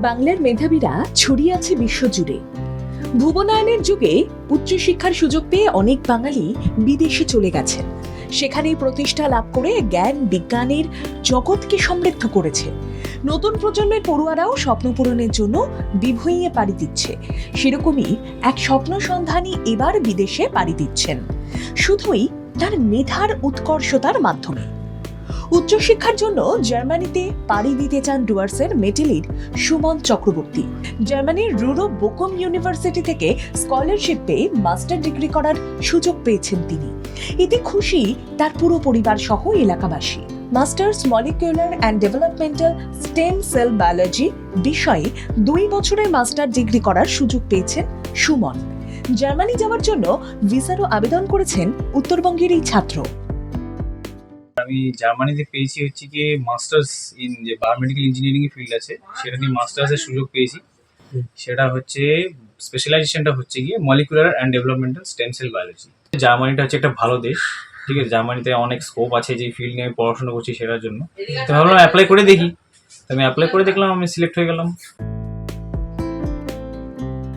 বাংলার মেধাবীরা ছড়িয়ে আছে বিশ্বজুড়ে। ভুবনায়নের যুগে উচ্চশিক্ষার সুযোগ পেয়ে অনেক বাঙালি বিদেশে চলে গেছেন। সেখানেই প্রতিষ্ঠা লাভ করে জ্ঞান, বিজ্ঞানের জগৎকে সমৃদ্ধ করেছে। নতুন প্রজন্মের পড়ুয়ারাও স্বপ্ন পূরণের জন্য বিভুঁইয়ে পাড়ি দিচ্ছে। সেরকমই এক স্বপ্ন সন্ধানী এবার বিদেশে পাড়ি দিচ্ছেন। শুধুই তার মেধার উৎকর্ষতার মাধ্যমে। উচ্চশিক্ষার জন্য জার্মানিতে পাড়ি দিতে চান ডুয়ার্সের মেটেলির সুমন চক্রবর্তী। জার্মানির রুরো বোকম ইউনিভার্সিটি থেকে স্কলারশিপ পেয়ে মাস্টার ডিগ্রি করার সুযোগ পেয়েছেন তিনি। এতে খুশি তার পুরো পরিবার সহ এলাকাবাসী। Masters molecular and developmental stem cell biology বিষয়ে দুই বছরের মাস্টার ডিগ্রি করার সুযোগ পেয়েছেন সুমন। জার্মানি যাওয়ার জন্য ভিসারও আবেদন করেছেন উত্তরবঙ্গের এই ছাত্র। আমি জার্মানিতে পেয়েছি হচ্ছে গিয়ে মাস্টার্স ইন যে বায়োমেডিক্যাল ইঞ্জিনিয়ারিং ফিল্ড আছে, সেটা নিয়ে মাস্টার্সের সুযোগ পেয়েছি। সেটা হচ্ছে স্পেশালাইজেশনটা হচ্ছে গিয়ে molecular and developmental stem cell biology জার্মানিটা হচ্ছে একটা ভালো দেশ, ঠিক আছে? জার্মানিতে অনেক স্কোপ আছে যে ফিল্ড নিয়ে আমি পড়াশোনা করছি সেটার জন্য। তো ভাবলাম অ্যাপ্লাই করে দেখি। আমি অ্যাপ্লাই করে দেখলাম, আমি সিলেক্ট হয়ে গেলাম।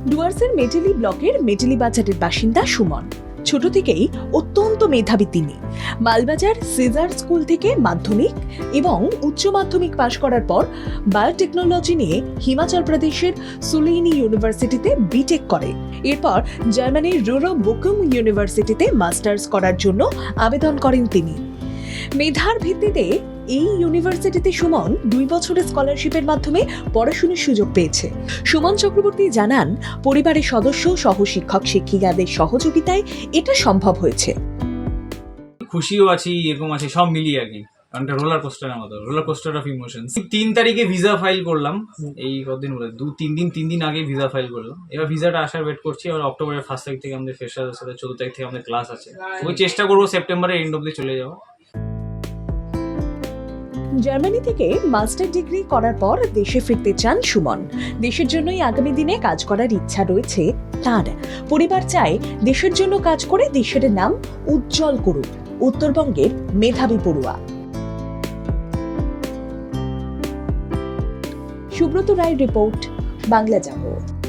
ডুয়ার্সের মেটেলি ব্লকের মেটেলি বাজারের বাসিন্দা সুমন। ছোট থেকেই অত্যন্ত মেধাবী তিনি। মালবাজার সিজার স্কুল থেকে মাধ্যমিক এবং উচ্চ মাধ্যমিক পাশ করার পর বায়োটেকনোলজি নিয়ে হিমাচল প্রদেশের সুলেইনি ইউনিভার্সিটিতে বিটেক করে। এরপর জার্মানির রুরো বুকুম ইউনিভার্সিটিতে মাস্টার্স করার জন্য আবেদন করেন তিনি। মেধার ভিত্তিতে এই ইউনিভার্সিটিতে সুমন দুই বছরের স্কলারশিপের মাধ্যমে পড়াশোনার সুযোগ পেয়েছে। সুমন চক্রবর্তী জানান, পরিবারের সদস্য সহ শিক্ষক শিক্ষিকাদের সহযোগিতায় এটা সম্ভব হয়েছে। খুশিও আছি, এরকম আছে, সব মিলিয়ে আর কি। কারণ রোলার কোস্টারের মতো রোলার কোস্টার অফ ইমোশন তিন তারিখে ভিসা ফাইল করলাম, এই কতদিন বলে, দু, তিন দিন তিন দিন আগে ভিসা ফাইল করলাম। এবার ভিসাটা আসার ওয়েট করছি আর অক্টোবরের ফার্স্ট তারিখ থেকে আমাদের ফ্রেশারের সাথে চোদ্দ তারিখ থেকে আমাদের ক্লাস আছে। ওই চেষ্টা করব, সেপ্টেম্বরের এন্ড অব্দি চলে যাওয়া জার্মানি থেকে মাস্টার ডিগ্রি করার পর দেশে ফিরতে চান সুমন। দেশের জন্যই আগামী দিনে কাজ করার ইচ্ছা রয়েছে তার। পরিবার চায় দেশের জন্য কাজ করে দেশের নাম উজ্জ্বল করুক। উত্তরবঙ্গের মেধাবী পড়ুয়া। সুব্রত রায় রিপোর্ট, বাংলা জাগো